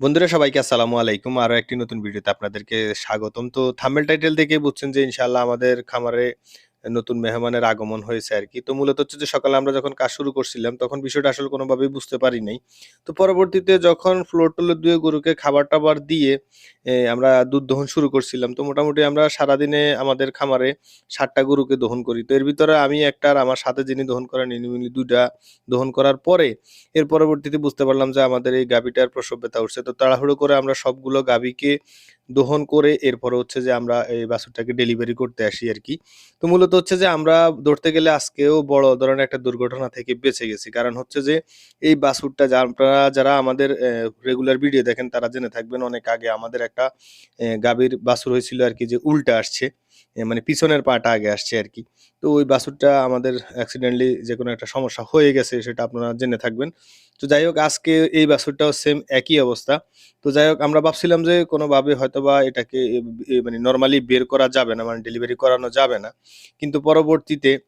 বন্ধুরা, সবাইকে আসসালামু আলাইকুম। আরও একটি নতুন ভিডিওতে আপনাদেরকে স্বাগতম। তো থামেল টাইটেল দেখে বুঝছেন যে ইনশাল্লাহ আমাদের খামারে নতুন মেহমানের আগমন হয়েছে আর কি। তো মূলত হচ্ছে যে সকালে আমরা যখন কাজ শুরু করছিলাম, তখন বিষয়টা আসলে কোনোভাবেই বুঝতে পারি নাই। তো পরবর্তীতে যখন ফ্লোর টোলে দিয়ে গরুকে খাবার টাবার দিয়ে আমরা দুধ দহন শুরু করছিলাম, তো মোটামুটি আমরা সারাদিনে আমাদের খামারে ষাটটা গরুকে দহন করি। তো এর ভিতরে আমি, একটা আর আমার সাথে যিনি দহন করেন, ইনি দুইটা দহন করার পরে, এর পরবর্তীতে বুঝতে পারলাম যে আমাদের এই গাভীটার প্রসব ব্যথা উঠছে। তো তাড়াহুড়ো করে আমরা সবগুলো গাভীকে দহন করে, এরপরে হচ্ছে যে আমরা এই বাছুরটাকে ডেলিভারি করতে আসি আর কি। তো মূলত হচ্ছে যে আমরা ধরতে গেলে আজকেও বড় ধরনের একটা দুর্ঘটনা থেকে বেঁচে গেছি। কারণ হচ্ছে যে এই বাসুরটা আপনারা যারা আমাদের রেগুলার ভিডিও দেখেন, তারা জেনে থাকবেন অনেক আগে আমাদের একটা গাভীর বাছুর হয়েছিল আর কি যে উল্টা আসছে। মানে পিছনের পাটা আগে আসছে আর কি। তো ওই বাছুরটা আমাদের অ্যাক্সিডেন্টলি যে কোনো একটা সমস্যা হয়ে গেছে সেটা আপনারা জেনে থাকবেন। তো যাই হোক, আজকে এই বাছুরটাও সেম একই অবস্থা। তো যাই হোক, আমরা ভাবছিলাম যে কোনোভাবে হয়তোবা এটাকে এ- এ- মানে নর্মালি বের করা যাবে না মানে ডেলিভারি করানো যাবে না। কিন্তু পরবর্তীতে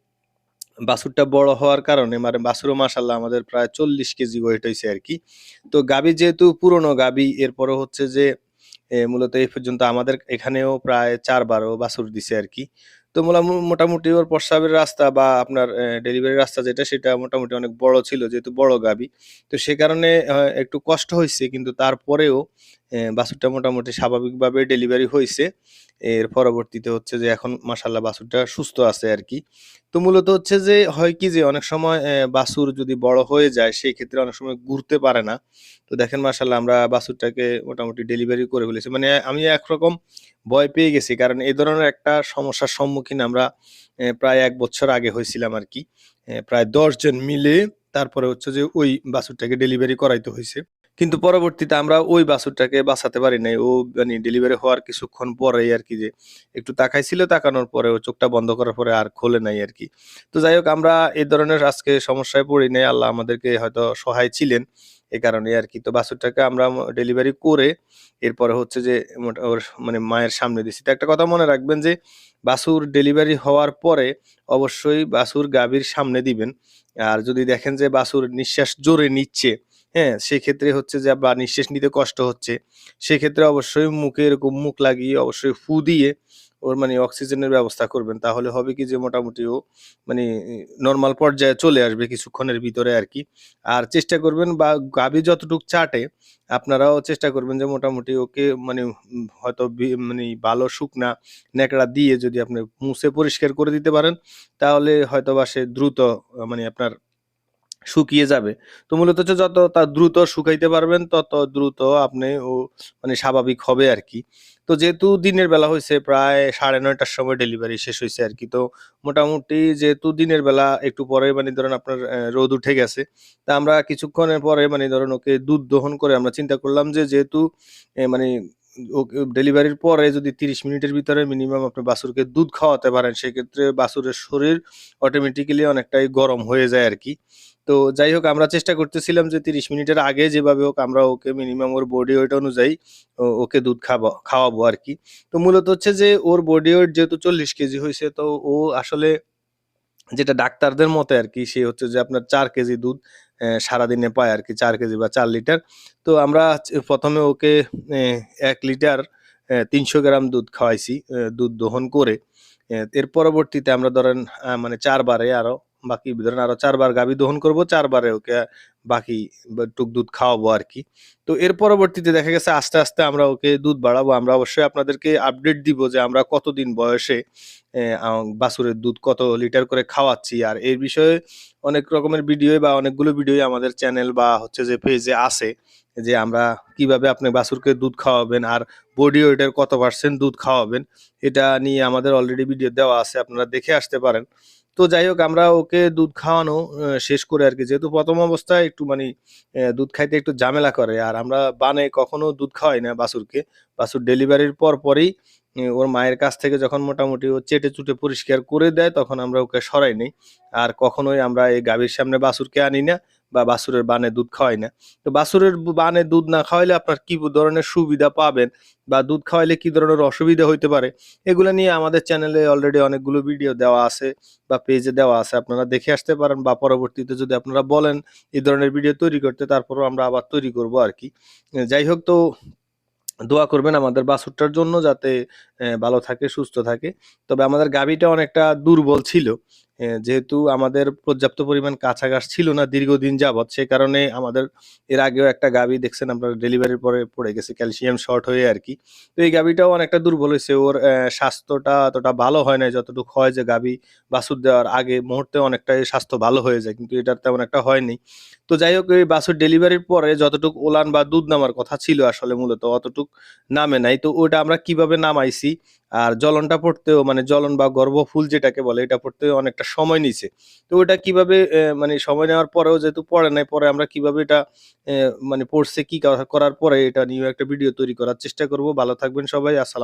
বাছুরটা বড় হওয়ার কারণে মানে বাছুরও মাসাল্লাহ আমাদের প্রায় চল্লিশ কেজি ওয়েট হয়েছে আর কি। তো গাবি যেহেতু পুরনো গাবি, এরপরও হচ্ছে যে মূলত এই পর্যন্ত আমাদের এখানেও প্রায় চারবারও বাছুর দিছে আর কি। তো মোটামুটি ওর প্রস্রাবের রাস্তা বা আপনার ডেলিভারি রাস্তা যেটা, সেটা মোটামুটি অনেক বড় ছিল, যেহেতু বড় গাবি। তো সে কারণে একটু কষ্ট হয়েছে কিন্তু তারপরেও বাছুরটা মোটামুটি স্বাভাবিকভাবে ডেলিভারি হয়েছে এর পরবর্তীতে হচ্ছে যে এখন মাসাল্লাহ বাছুরটা সুস্থ আছে আর কি। তো মূলত হচ্ছে যে হয় কি যে অনেক সময় বাছুর যদি বড় হয়ে যায়, সেই ক্ষেত্রে অনেক সময় ঘুরতে পারে না। তো দেখেন মাসাল্লাহ আমরা বাছুরটাকে মোটামুটি ডেলিভারি করে ফেলেছি। মানে আমি একরকম ভয় পেয়ে গেছি। কারণ এই ধরনের একটা সমস্যার সম্মুখীন আমরা প্রায় এক বছর আগে হয়েছিলাম আর কি। প্রায় দশজন মিলে তারপরে হচ্ছে যে ওই বাছুরটাকে ডেলিভারি করাইতে হয়েছে কিন্তু পরবর্তীতে আমরা ওই বাছুরটাকে বাঁচাতে পারি নাই। ও মানে ডেলিভারি হওয়ার কিছুক্ষণ পরেই আর কি যে একটু তাকাইছিল, তাকানোর পরে ও চোখটা বন্ধ করার পরে আর খোলে নাই আর কি। তো যাই হোক, আমরা এই ধরনের আজকে সমস্যায় পড়ি নাই। আল্লাহ আমাদেরকে হয়তো সহায় ছিলেন এই কারণে আর কি। তো বাছুরটাকে আমরা ডেলিভারি করে এরপরে হচ্ছে যে ওর মানে মায়ের সামনে দিছি। তো একটা কথা মনে রাখবেন যে বাছুর ডেলিভারি হওয়ার পরে অবশ্যই বাছুর গাভীর সামনে দিবেন। আর যদি দেখেন যে বাছুর নিঃশ্বাস জোরে নিচ্ছে হ্যাঁ সেক্ষেত্রে হচ্ছে যে বা নিঃশ্বাস নিতে কষ্ট হচ্ছে। সেক্ষেত্রে অবশ্যই মুখে এরকম মুখ লাগিয়ে অবশ্যই ফু দিয়ে ওর মানে অক্সিজেনের ব্যবস্থা করবেন। তাহলে হবে কি যে মোটামুটি ও মানে নর্মাল পর্যায়ে চলে আসবে কিছুক্ষণের ভিতরে আর কি আর চেষ্টা করবেন বা গাভী যতটুক চাটে, আপনারাও চেষ্টা করবেন যে মোটামুটি ওকে মানে হয়তো মানে ভালো শুকনা ন্যাকড়া দিয়ে যদি আপনি মুছে পরিষ্কার করে দিতে পারেন, তাহলে হয়তো বা সে দ্রুত মানে আপনার শুকিয়ে যাবে। তো মূলত হচ্ছে যত তা দ্রুত শুকাইতে পারবেন, তত দ্রুত আপনি ও মানে স্বাভাবিক হবে আর কি তো যেহেতু দিনের বেলা হয়েছে প্রায় সাড়ে নয়টার সময় ডেলিভারি শেষ হয়েছে আর কি তো মোটামুটি যেহেতু দিনের বেলা একটু পরে মানে ধরেন আপনার রোদ উঠে গেছে, তা আমরা কিছুক্ষণের পরে মানে ধরেন ওকে দুধ দহন করে আমরা চিন্তা করলাম যে যেহেতু মানে ডেলিভারির পরে যদি তিরিশ মিনিটের ভিতরে মিনিমাম আপনি বাছুরকে দুধ খাওয়াতে পারেন, সেক্ষেত্রে বাছুরের শরীর অটোমেটিক্যালি অনেকটাই গরম হয়ে যায় আর কি তো যাই হোক, আমরা চেষ্টা করতেছিলাম যে তিরিশ মিনিটের আগে যেভাবে হোক আমরা ওকে মিনিমাম ওর বডি ওয়েট অনুযায়ী ওকে দুধ খাব, খাওয়াবো আর কি। তো মূলত হচ্ছে যে ওর বডি ওয়েট যেহেতু চল্লিশ কেজি হয়েছে তো ও আসলে যেটা ডাক্তারদের মতে আর কি, সে হচ্ছে যে আপনার চার কেজি দুধ সারাদিনে পায় আর কি, চার কেজি বা চার লিটার। তো আমরা প্রথমে ওকে এক লিটার তিনশো গ্রাম দুধ খাওয়াইছি দুধ দহন করে। এর পরবর্তীতে আমরা ধরেন মানে চারবারে আরও বাকি ধরেন আরও চারবার গাভী দহন করব চারবারে ওকে বাকি টুক দুধ খাওয়াবো আর কি তো এর পরবর্তীতে দেখা গেছে আস্তে আস্তে আমরা ওকে দুধ বাড়াবো। আমরা অবশ্যই আপনাদেরকে আপডেট দিব যে আমরা কতদিন বয়সে বাছুরের দুধ কত লিটার করে খাওয়াচ্ছি। আর এই বিষয়ে অনেক রকমের ভিডিও বা অনেকগুলো ভিডিও আমাদের চ্যানেল বা হচ্ছে যে পেজে আছে যে আমরা কীভাবে আপনি বাছুরকে দুধ খাওয়াবেন আর বডি ওয়েটের কত পার্সেন্ট দুধ খাওয়াবেন, এটা নিয়ে আমাদের অলরেডি ভিডিও দেওয়া আছে, আপনারা দেখে আসতে পারেন। তো যাই হোক, আমরা ওকে দুধ খাওয়ানো শেষ করে আর কি যেহেতু প্রথম অবস্থায় একটু মানে দুধ খাইতে একটু ঝামেলা করে। আর আমরা বানে কখনো দুধ খাওয়াই না বাসুরকে বাসুর ডেলিভারির পর পরেই ওর মায়ের কাছ থেকে যখন মোটামুটি ও চেটে চুটে পরিষ্কার করে দেয়, তখন আমরা ওকে সরাই নেই। আর কখনোই আমরা এই গাভীর সামনে বাসুরকে আনি না। বা বাছুরের বানে দুধ খাওয়াই না। তো বাছুরের বু- বানে দুধ না খাওয়াইলে আপনার কি ধরনের সুবিধা পাবেন বা দুধ খাওয়াইলে কি ধরনের অসুবিধা হইতে পারে? এগুলো নিয়ে আমাদের চ্যানেলে অলরেডি অনেকগুলো ভিডিও দেওয়া আছে বা পেজে দেওয়া আছে। আপনারা দেখে আসতে পারেন বা পরবর্তীতে যদি আপনারা বলেন এই ধরনের ভিডিও তৈরি করতে, তারপরও আমরা আবার তৈরি করব আর কি যাই হোক, তো দোয়া করবেন আমাদের বাছুরটার জন্য যাতে ভালো থাকে, সুস্থ থাকে। তবে আমাদের গাভীটা অনেকটা দুর্বল ছিল। যেহেতু আমাদের পর্যাপ্ত পরিমাণ কাঁচা ছিল না দীর্ঘদিন যাবৎ, সে কারণে আমাদের এর আগেও একটা গাভী দেখছেন আমরা ডেলিভারির পরে পড়ে গেছে ক্যালসিয়াম শর্ট হয়ে আর কি। তো এই গাভীটাও অনেকটা দুর্বল হয়েছে। ওর স্বাস্থ্যটা অতটা ভালো হয় না যতটুকু হয় যে গাভী বাছুর দেওয়ার আগে মুহূর্তে অনেকটাই স্বাস্থ্য ভালো হয়ে যায়, কিন্তু এটার তেমন একটা হয়নি। তো যাই হোক, এই বাছুর ডেলিভারির পরে যতটুকু ওলান বা দুধ নামার কথা ছিল আসলে মূলত, অতটুক নামে নাই। তো ওটা আমরা কীভাবে নামাইছি? আর জলনটা পড়তেও মানে জলন বা গর্ভফুল যেটাকে বলে, এটা পড়তেও অনেকটা সময় নিছে তো ওটা কীভাবে মানে সময় নেওয়ার পরেও যেহেতু পড়ে নাই, পরে আমরা কীভাবে এটা মানে পড়ছে, কি করা- করার পরে এটা নিয়ে একটা ভিডিও তৈরি করার চেষ্টা করব। ভালো থাকবেন সবাই, আসসালাম।